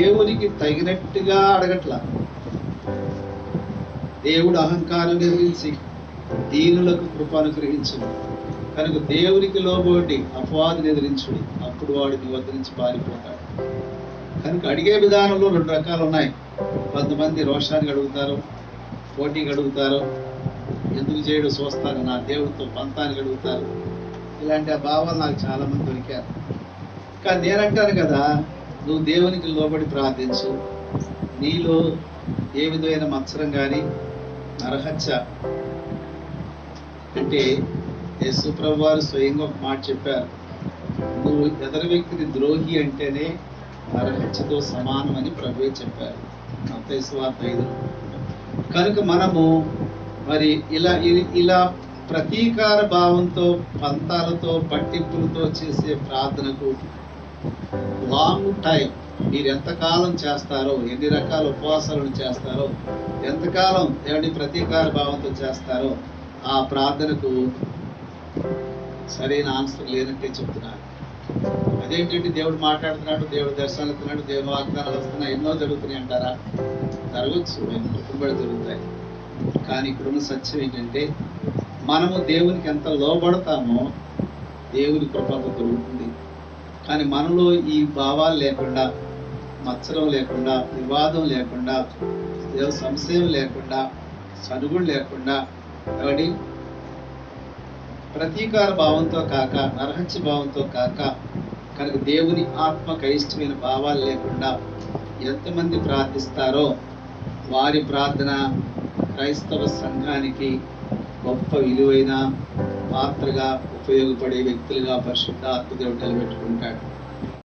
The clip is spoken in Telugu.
దేవునికి తగినట్టుగా అడగట్ల. దేవుడు అహంకారం నిర్మించి దీనులకు కృప అనుగ్రహించును. కనుక దేవునికి లోబోటి అపవాదిని ఎదిరించుడు. అప్పుడు వాడు నీ వద్ద నుంచి పారిపోతాడు. కనుక అడిగే విధానంలో రెండు రకాలు ఉన్నాయి. కొంతమంది రోషానికి అడుగుతారు పోటీకి అడుగుతారు. ఎందుకు చేయడు చూస్తాను నా దేవుడితో పంతానికి అడుగుతారు ఇలాంటి ఆ భావాలు నాకు చాలామంది దొరికారు. కానీ నేనంటాను కదా నువ్వు దేవునికి లోబడి ప్రార్థించు. నీలో ఏ విధమైన మత్సరం కానీ నరహత్య అంటే యేసుప్రభు వారు స్వయంగా ఒక మాట చెప్పారు. నువ్వు ఇతర వ్యక్తిని ద్రోహి అంటేనే నరహత్యతో సమానమని ప్రభువే చెప్పారు. మత్తయి ఐదు. కనుక మనము మరి ఇలా ఇ- ఇలా ప్రతీకార భావంతో పంతాలతో పట్టింపులతో చేసే ప్రార్థనకు లాంగ్ టైం మీరు ఎంతకాలం చేస్తారో ఎన్ని రకాల ఉపవాసాలను చేస్తారో ఎంతకాలం దేవుని ప్రతీకార భావంతో చేస్తారో ఆ ప్రార్థనకు సరైన ఆన్సర్ లేనట్టే చెప్తున్నారు అదేంటంటే దేవుడు మాట్లాడుతున్నాడు దేవుడు దర్శనాలు ఇస్తున్నాడు దేవుడు వాగ్దానాలు వస్తున్నాయి ఎన్నో జరుగుతున్నాయి అంటారా? జరగచ్చు కుటుంబాలు జరుగుతాయి. కానీ ఇక్కడున్న సత్యం ఏంటంటే మనము దేవునికి ఎంత లోబడతామో దేవుని కృప దొరుకుతుంది. కానీ మనలో ఈ భావాలు లేకుండా మత్సరం లేకుండా వివాదం లేకుండా దేవ సంశయం లేకుండా సనుగుడు లేకుండా కాబట్టి ప్రతీకార భావంతో కాక నరహత్య భావంతో కాక కనుక దేవుని ఆత్మ అయిష్టమైన భావాలు లేకుండా ఎంతమంది ప్రార్థిస్తారో వారి ప్రార్థన క్రైస్తవ సంఘానికి గొప్ప విలువైన పాత్రగా ఉపయోగపడే వ్యక్తులుగా పరిశుద్ధ ఆత్మదేవుడు నిలబెట్టుకుంటాడు.